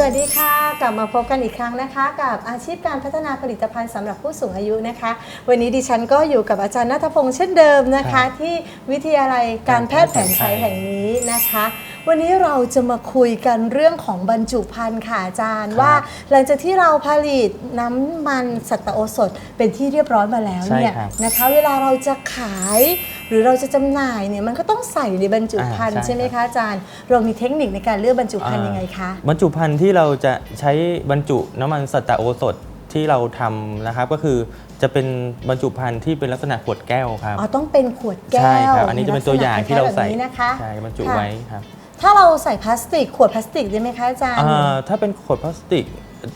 สวัสดีค่ะ กลับมาพบกันอีกครั้งนะคะ กับอาชีพการพัฒนาผลิตภัณฑ์สำหรับผู้สูงอายุนะคะ วันนี้ดิฉันก็อยู่กับอาจารย์นัทพงษ์เช่นเดิมนะครัคะบที่วิทยาลัยการแพทย์แผนไทยแห่งนี้นะคะ วันนี้เราจะมาคุยกันเรื่องของบรรจุภัณฑ์ค่ะอาจารย์ครับว่า หลังจากที่เราผลิตน้ำมันสัตว์โอสถเป็นที่เรียบร้อยมาแล้วเนี่ยใช่ครับนะคะ เวลาเราจะขาย หรือเราจะจำหน่ายเนี่ยมันก็ต้องใส่ในบรรจุภัณฑ์อ่าใช่ใช่ไหมคะอาจารย์ เรามีเทคนิคในการเลือกบรรจุภัณฑ์ยังไงคะบรรจุภัณฑ์ที่เราจะใช้บรรจุน้ำมันสัตว์โอสถที่เราทำนะครับก็คือจะเป็นบรรจุภัณฑ์ที่เป็นลักษณะขวดแก้วครับอ๋อต้องเป็นขวดแก้วใช่ครับอันนี้จะเป็นตัวอย่างที่เราใส่ลักษณะคล้ยๆแบบนี้นะคะใช่บรรจุค่ะไว้ครับถ้าเราใส่พลาสติก ขวดพลาสติกได้ไหมคะอาจารย์อ่าถ้าเป็นขวดพลาสติก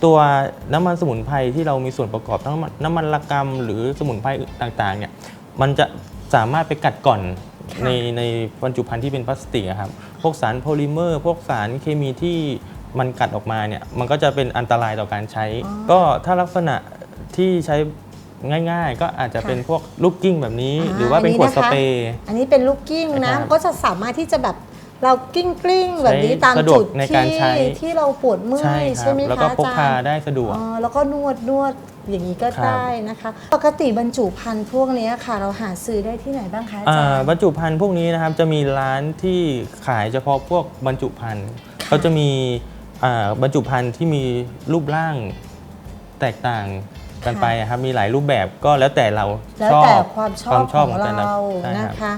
ตัวน้ำมันสมุนไพรที่เรามีส่วนประกอบทั้งน้ำมันน้ำมันละกำหรือสมุนไพรต่างๆเนี่ยมันจะ สามารถไปกัดก่อนค่ะในในบรรจุภัณฑ์ที่เป็นพลาสติกอะครับ พวกสารโพลิเมอร์ พวกสารเคมีที่มันกัดออกมาเนี่ย มันก็จะเป็นอันตรายต่อการใช้ ก็ถ้าลักษณะที่ใช้ง่ายๆ ก็อาจจะเป็นพวกลูกกิ้งแบบนี้ หรือว่าเป็นขวดสเปรย์ อันนี้เป็นลูกกิ้งนะนะครับ ก็จะสามารถที่จะแบบ เรากิ้งกลิ้งๆแบบนี้ใช้ตามสะดวกจุดในการที่ใช้ที่เราปวดเมื่อใช่ยครัใช่บไหมคะแล้วก็พกอาพาจารย์ได้สะดวกอ๋อแล้วก็นวดนวดอย่างนี้ก็ครับได้นะคะ ปกติบรรจุภัณฑ์พวกนี้ค่ะ เราหาซื้อได้ที่ไหนบ้างคะอาอ่าจารย์บรรจุภัณฑ์พวกนี้นะครับจะมีร้านที่ขายเฉพาะพวกบรรจุภัณฑ์เขาจะมีอ่าบรรจุภัณฑ์ที่มีรูปร่างแตกต่างกันไปอะครับมีหลายรูปแบบก็แล้วแต่เราแล้วชอบแต่ความชอบชอบของแต่ละเราใช่นะรับคะ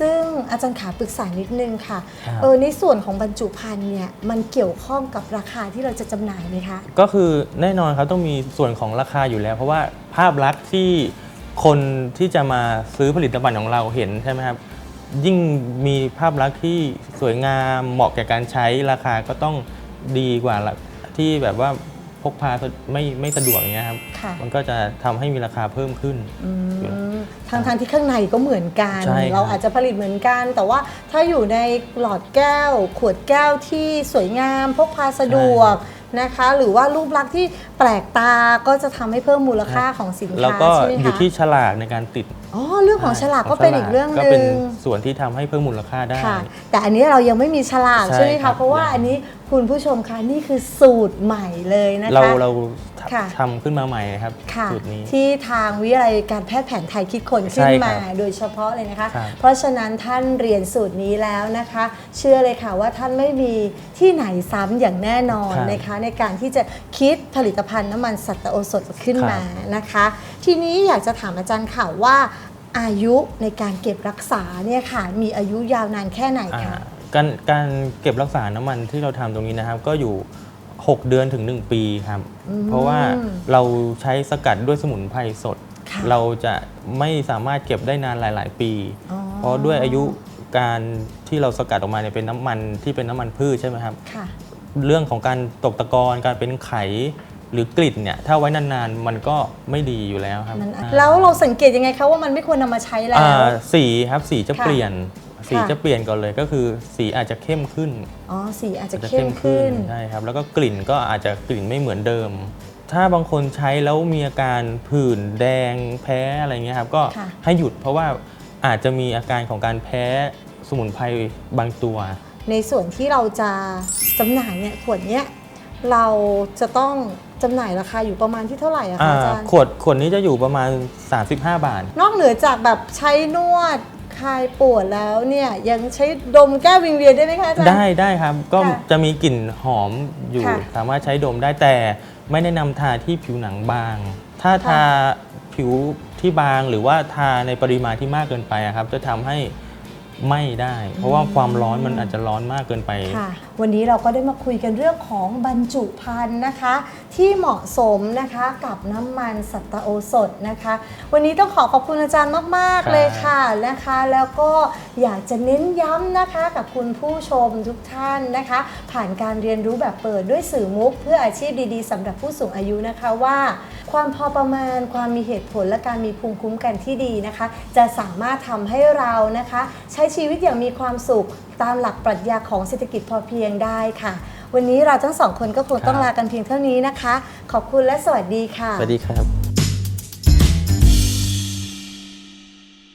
ซึ่งอาจารย์ขาปรึกษานิดนึงค่ะครับเออในส่วนของบรรจุภัณฑ์เนี่ยมันเกี่ยวข้องกับราคาที่เราจะจำหน่ายไหมคะ ก็คือแน่นอนครับต้องมีส่วนของราคาอยู่แล้ว เพราะว่าภาพลักษณ์ที่คนที่จะมาซื้อผลิตภัณฑ์ของเราเห็นใช่ไหมครับยิ่งมีภาพลักษณ์ที่สวยงามเหมาะแก่การใช้ราคาก็ต้องดีกว่าละที่แบบว่าพ กพาไม่ไม่สะดวกอย่างเงี้ยครับ ค่ะ มันก็จะทำให้มีราคาเพิ่มขึ้น อือยู่แล้วมทางทางที่ข้างในก็เหมือนกัน ใช่ครับ เราอาจจะผลิตเหมือนกัน แต่ว่าถ้าอยู่ในหลอดแก้ว ขวดแก้วที่สวยงาม พกพาสะดวก นะคะ หรือว่ารูปลักษณ์ที่แปลกตาก็จะทำให้เพิ่มมูลค่าของสินแล้วค้าก็ใช่ไหมอยู่คะที่ฉลากในการติดอ๋อเรื่องของฉลากก็เป็นอีกเรื่องหก็นึ่เป็นง ส่วนที่ทำให้เพิ่มมูลค่าได้ ค่ะ แต่อันนี้เรายังไม่มีฉลากใช่ใช่ไหมครัคะบเพราะว่าอันนี้คุณผู้ชมคะนี่คือสูตรใหม่เลยนะคะ เรา เราค่ะ ทำขึ้นมาใหม่ครับค่ะสูตรนี้ ที่ทางวิทยาลัยการแพทย์แผนไทยคิดค้นขึ้นใช่ครับมาโดยเฉพาะเลยนะคะ ครับ เพราะฉะนั้นท่านเรียนสูตรนี้แล้วนะคะ เชื่อเลยค่ะว่าท่านไม่มีที่ไหนซ้ำอย่างแน่นอนครับนะคะ ในการที่จะคิดผลิตภัณฑ์น้ำมันสัตว์โอสถขึ้นครับมานะคะ ทีนี้อยากจะถามอาจารย์ค่ะว่า อายุในการเก็บรักษาเนี่ยค่ะ มีอายุยาวนานแค่ไหนอ่าคะ การการเก็บรักษาน้ำมันที่เราทำตรงนี้นะครับ ก็อยู่ 6 เดือนถึง 1 ปีครับเพราะว่าเราใช้สกัดด้วยสมุนไพรสด ค่ะเราจะไม่สามารถเก็บได้นานหลาย ๆ ปี อ๋อ เพราะด้วยอายุการที่เราสกัดออกมาเนี่ยเป็นน้ำมันที่เป็นน้ำมันพืชใช่ไหมครับ ค่ะ เรื่องของการตกตะกอนการเป็นไขหรือกลิ่นเนี่ยถ้าไว้นานๆมันก็ไม่ดีอยู่แล้วครับมันอ่าแล้วเราสังเกตยังไงคะว่ามันไม่ควรนำมาใช้แล้ว อ่าสีครับสีจะค่ะ เปลี่ยน สีค่ะจะเปลี่ยนก่อนเลยก็คือสีอาจจะเข้มขึ้นอ๋อสีอาจจะอาจจะเข้มขึ้นใช่ครับแล้วก็กลิ่นก็อาจจะกลิ่นไม่เหมือนเดิม ถ้าบางคนใช้แล้วมีอาการผื่นแดงแพ้อะไรเงี้ยครับก็ค่ะให้หยุดเพราะว่าอาจจะมีอาการของการแพ้สมุนไพรบางตัว ในส่วนที่เราจะจำหน่ายเนี่ยขวดเนี้ยเราจะต้องจำหน่ายราคาอยู่ประมาณที่เท่าไหร่อะคะอ่าอาจารย์ขวดขวดนี้จะอยู่ประมาณ 35 บาท นอกเหนือจากแบบใช้นวด คลายปวดแล้วเนี่ยยังใช้ดมแก้วิงเวียนได้ไหมคะอาจารย์ ได้ได้ครับก็ค่ะจะมีกลิ่นหอมอยู่ ค่ะสามารถใช้ดมได้แต่ไม่แนะนำทาที่ผิวหนังบาง ถ้าทาผิวที่บางหรือว่าทาในปริมาณที่มากเกินไปอะครับ จะทำให้ ไหม่ได้ เพราะว่าความร้อนมันอาจจะร้อนมากเกินไป ค่ะ วันนี้เราก็ได้มาคุยกันเรื่องของบรรจุภัณฑ์นะคะ ที่เหมาะสมนะคะกับน้ำมันสัตว์โอสถนะคะ วันนี้ต้องขอขอบคุณอาจารย์มาก ครับๆเลยค่ะนะคะ แล้วก็อยากจะเน้นย้ำนะคะกับคุณผู้ชมทุกท่านนะคะ ผ่านการเรียนรู้แบบเปิดด้วยสื่อมุก เพื่ออาชีพดีๆสำหรับผู้สูงอายุนะคะว่า ความพอประมาณ ความมีเหตุผลและการมีภูมิคุ้มกันที่ดีนะคะ จะสามารถทำให้เรานะคะ ใช้ชีวิตอย่างมีความสุขตามหลักปรัชญาของเศรษฐกิจพอเพียงได้ค่ะ วันนี้เราทั้งสองคนก็คงต้องครับลากันเพียงเท่านี้นะคะ ขอบคุณและสวัสดีค่ะ สวัสดีครับ